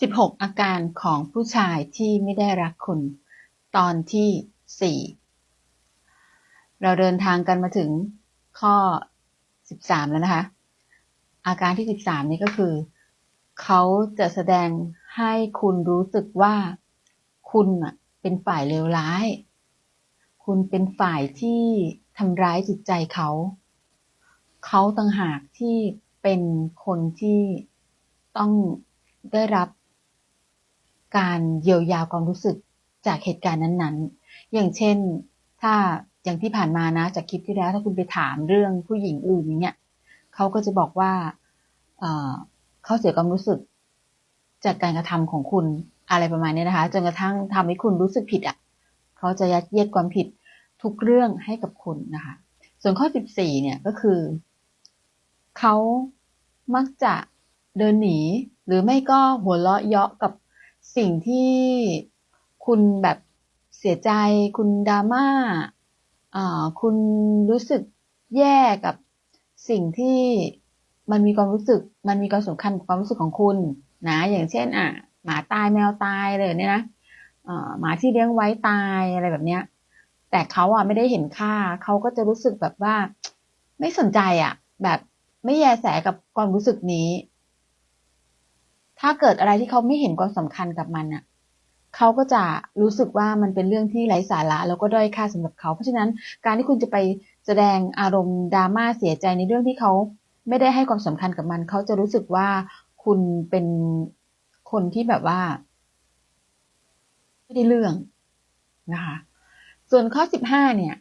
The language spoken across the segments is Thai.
16 อาการของผู้ชายที่ไม่ได้รักคุณ ตอนที่ 4 เราเดินทางกันมาถึงข้อ 13 แล้วนะคะ อาการที่ 13 นี้ก็คือ เขาจะแสดงให้คุณรู้สึกว่าคุณเป็นฝ่ายเลวร้าย คุณเป็นฝ่ายที่ทำร้ายจิตใจเขา เขาต่างหากที่เป็นคนที่ต้องได้รับ การเยียวยาความรู้สึกจากเหตุการณ์นั้นๆ อย่างเช่น ถ้าอย่างที่ผ่านมานะจากคลิปที่แล้วถ้าคุณไปถามเรื่องผู้หญิงอื่นอย่างเงี้ยเขาก็จะบอกว่าเเขาเสียความรู้สึกจากการกระทำของคุณอะไรประมาณนี้นะคะจนกระทั่งทำให้คุณรู้สึกผิดอะเขาจะยัดเยียดความผิดทุกเรื่องให้กับคุณนะคะ ส่วนข้อ 14 เนี่ยก็คือ เขามักจะเดินหนี หรือไม่ก็หัวเราะเยาะกับ สิ่งที่คุณแบบเสียใจ คุณดราม่าอ่าคุณรู้สึกแย่กับสิ่งที่มันมีความรู้สึก มันมีความสำคัญกับความรู้สึกของคุณนะ อย่างเช่น อะ หมาตายแมวตายเลยเนี่ยนะอ่าหมาที่เลี้ยงไว้ตายอะไรแบบเนี้ย แต่เขาอะไม่ได้เห็นค่า เขาก็จะรู้สึกแบบว่า ไม่สนใจอะ แบบไม่แยแสกับความรู้สึกนี้ ถ้าเกิดอะไรที่เขาไม่เห็นความสำคัญกับมันอะเขาก็จะรู้สึกว่ามันเป็นเรื่องที่ไร้สาระแล้วก็ด้อยค่าสำหรับเขา เพราะฉะนั้นการที่คุณจะไปแสดงอารมณ์ดราม่าเสียใจในเรื่องที่เขาไม่ได้ให้ความสำคัญกับมัน เขาจะรู้สึกว่าคุณเป็นคนที่แบบว่าไม่ได้เรื่องนะคะส่วนข้อ 15 เนี่ย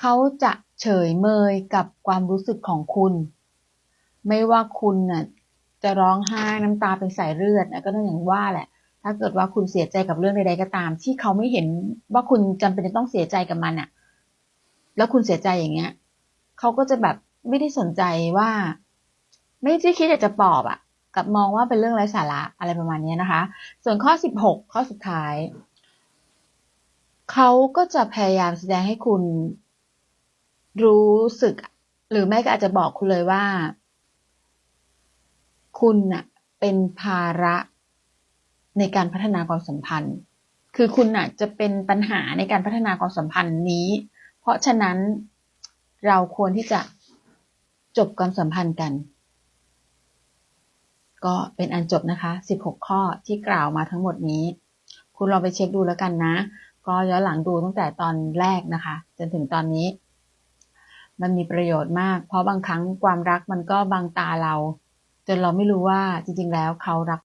เขาจะเฉยเมยกับความรู้สึกของคุณ ไม่ว่าคุณน่ะ จะร้องไห้น้ำตาเป็นสายเลือดนะก็ต้องอย่างว่าแหละ ถ้าเกิดว่าคุณเสียใจกับเรื่องใดๆก็ตาม ที่เขาไม่เห็นว่าคุณจำเป็นจะต้องเสียใจกับมันอะแล้วคุณเสียใจอย่างเงี้ยเขาก็จะแบบไม่ได้สนใจว่า ไม่ได้คิดอยากจะปอบอะกับมองว่าเป็นเรื่องไร้สาระอะไรประมาณนี้นะคะ ส่วนข้อ16ข้อสุดท้ายเขาก็จะพยายามแสดงให้คุณรู้สึก หรือไม่ก็อาจจะบอกคุณเลยว่า คุณน่ะเป็นภาระในการพัฒนาความสัมพันธ์ คือคุณน่ะจะเป็นปัญหาในการพัฒนาความสัมพันธ์นี้ เพราะฉะนั้นเราควรที่จะจบความสัมพันธ์กัน ก็เป็นอันจบนะคะ 16 ข้อที่กล่าวมาทั้งหมดนี้ คุณลองไปเช็คดูแล้วกันนะ ก็ย้อนหลังดูตั้งแต่ตอนแรกนะคะ จนถึงตอนนี้ มันมีประโยชน์มาก เพราะบางครั้งความรักมันก็บังตาเรา จนเราไม่รู้ว่าจริง ๆ แล้วเขารัก